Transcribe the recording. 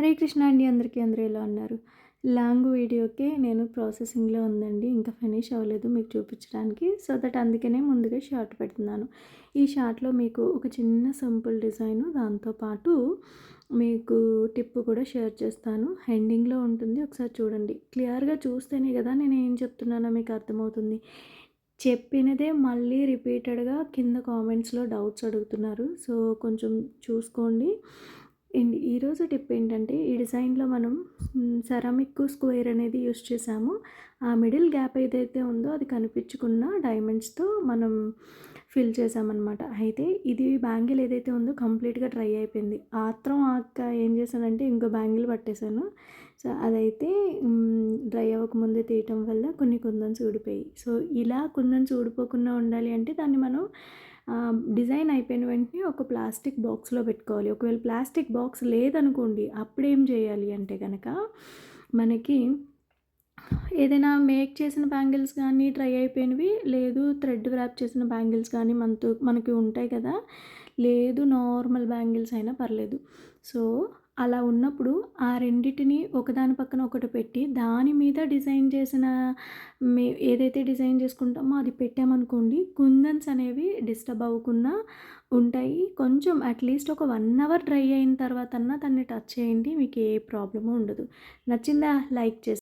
హరే కృష్ణ అండి అందరికీ అందరూ ఎలా ఉన్నారు? లాంగ్ వీడియోకే నేను ప్రాసెసింగ్లో ఉందండి. ఇంకా ఫినిష్ అవ్వలేదు మీకు చూపించడానికి. సో దట్ అందుకనే ముందుగా షార్ట్ పెడుతున్నాను. ఈ షార్ట్లో మీకు ఒక చిన్న సింపుల్ డిజైను దాంతోపాటు మీకు టిప్ కూడా షేర్ చేస్తాను. హెండింగ్లో ఉంటుంది. ఒకసారి చూడండి. క్లియర్గా చూస్తేనే కదా నేను ఏం చెప్తున్నానో మీకు అర్థమవుతుంది. చెప్పినదే మళ్ళీ రిపీటెడ్గా కింద కామెంట్స్లో డౌట్స్ అడుగుతున్నారు. సో కొంచెం చూసుకోండి. అండ్ ఈరోజు టిప్ ఏంటంటే ఈ డిజైన్లో మనం సెరామిక్ స్క్వేర్ అనేది యూస్ చేసాము ఆ మిడిల్ గ్యాప్ ఏదైతే ఉందో అది కనిపించుకున్న డైమండ్స్తో మనం ఫిల్ చేసామన్నమాట అయితే ఇది బ్యాంగిల్ ఏదైతే ఉందో కంప్లీట్గా ట్రై అయిపోయింది. ఆత్రం ఆక ఏం చేశానంటే ఇంకో బ్యాంగిల్ పట్టేశాను. సో అదైతే డ్రై అవ్వకముందే తీయటం వల్ల కొన్ని కుందన్స్ ఊడిపోయి. సో ఇలా కుందన్స్ ఊడిపోకుండా ఉండాలి అంటే దాన్ని మనం డిజైన్ అయిపోయిన వెంటనే ఒక ప్లాస్టిక్ బాక్స్లో పెట్టుకోవాలి. ఒకవేళ ప్లాస్టిక్ బాక్స్ లేదనుకోండి అప్పుడేం చేయాలి అంటే కనుక మనకి ఏదైనా మేక్ చేసిన బ్యాంగిల్స్ కానీ డ్రై అయిపోయినవి లేదు థ్రెడ్ వ్రాప్ చేసిన బ్యాంగిల్స్ కానీ మనతో మనకి ఉంటాయి కదా లేదు నార్మల్ బ్యాంగిల్స్ అయినా పర్లేదు. సో అలా ఉన్నప్పుడు ఆ రెండిటిని ఒకదాని పక్కన ఒకటి పెట్టి దాని మీద డిజైన్ చేసిన మే ఏదైతే డిజైన్ చేసుకుంటామో అది పెట్టామనుకోండి కుందన్స్ అనేవి డిస్టర్బ్ అవ్వకుండా ఉంటాయి. కొంచెం అట్లీస్ట్ ఒక వన్ అవర్ డ్రై అయిన తర్వాత దాన్ని టచ్ చేయండి మీకు ఏ ప్రాబ్లము ఉండదు. నచ్చిందా? లైక్ చేసి